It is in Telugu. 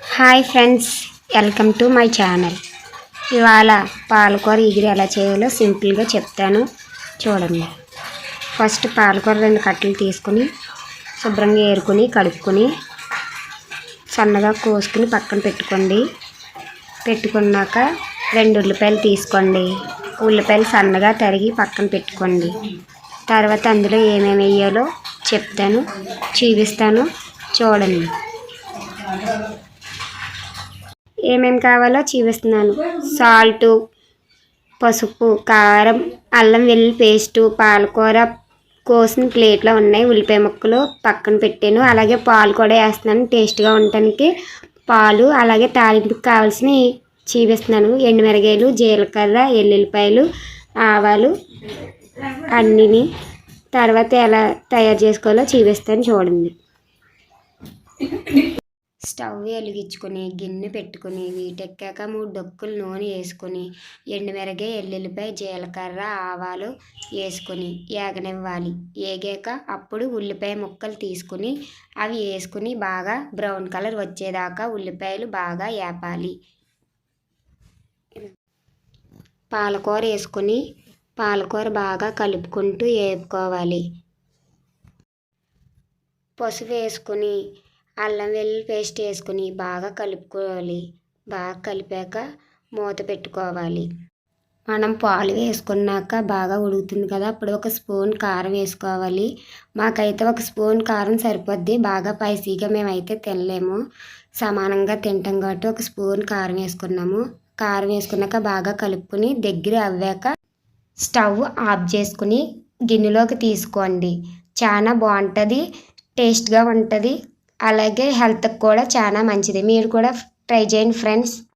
Hi friends welcome to my channel ఇవాళ పాలకూర ఎగిరి ఎలా చేయాలో సింపుల్గా చెప్తాను. చూడండి. ఫస్ట్ పాలకూర రెండు కట్టలు తీసుకుని శుభ్రంగా ఏరుకొని కడుక్కొని సన్నగా కోసుకుని పక్కన పెట్టుకోండి. పెట్టుకున్నాక రెండు ఉల్లిపాయలు తీసుకోండి. ఉల్లిపాయలు సన్నగా తరిగి పక్కన పెట్టుకోండి. తర్వాత అందులో ఏమేమి వేయాలో చెప్తాను చూపిస్తాను. చూడండి. ఏమేమి కావాలో చూపిస్తున్నాను. సాల్టు పసుపు కారం అల్లం వెల్లుల్లి పేస్టు పాలకూర కోసిన ప్లేట్లో ఉన్నాయి. ఉల్లిపాయ ముక్కలు పక్కన పెట్టాను. అలాగే పాలు కూడా వేస్తున్నాను. టేస్ట్గా ఉండటానికి పాలు అలాగే తాలింపుకి కావాల్సిన చూపిస్తున్నాను. ఎండుమిరగాయలు జీలకర్ర ఎల్లుల్లిపాయలు ఆవాలు అన్నిని తర్వాత ఎలా తయారు చేసుకోవాలో చూపిస్తాను. చూడండి. స్టవ్ వెలిగించుకొని గిన్నె పెట్టుకొని వీటెక్కాక మూడు డొక్కులు నూనె వేసుకొని ఎండుమిరగాయ ఎల్లుల్లిపాయ జీలకర్ర ఆవాలు వేసుకొని ఏగనివ్వాలి. ఏగాక అప్పుడు ఉల్లిపాయ ముక్కలు తీసుకుని అవి వేసుకుని బాగా బ్రౌన్ కలర్ వచ్చేదాకా ఉల్లిపాయలు బాగా వేపాలి పాలకూర వేసుకొని పాలకూర బాగా కలుపుకుంటూ వేపుకోవాలి పసుపు వేసుకొని అల్లం వెల్లుల్లి పేస్ట్ వేసుకొని బాగా కలుపుకోవాలి. బాగా కలిపాక మూత పెట్టుకోవాలి. మనం పాలు వేసుకున్నాక బాగా ఉడుకుతుంది కదా అప్పుడు ఒక స్పూన్ కారం వేసుకోవాలి. మాకైతే ఒక స్పూన్ కారం సరిపోద్ది. బాగా స్పైసీగా మేమైతే తినలేము. సమానంగా తింటాం కాబట్టి ఒక స్పూన్ కారం వేసుకున్నాము. కారం వేసుకున్నాక బాగా కలుపుకొని దగ్గర అవ్వాక స్టవ్ ఆఫ్ చేసుకుని గిన్నెలోకి తీసుకోండి. చాలా బాగుంటుంది టేస్ట్గా ఉంటుంది. అలాగే హెల్త్కి కూడా చాలా మంచిది. మీరు కూడా ట్రై చేయండి ఫ్రెండ్స్.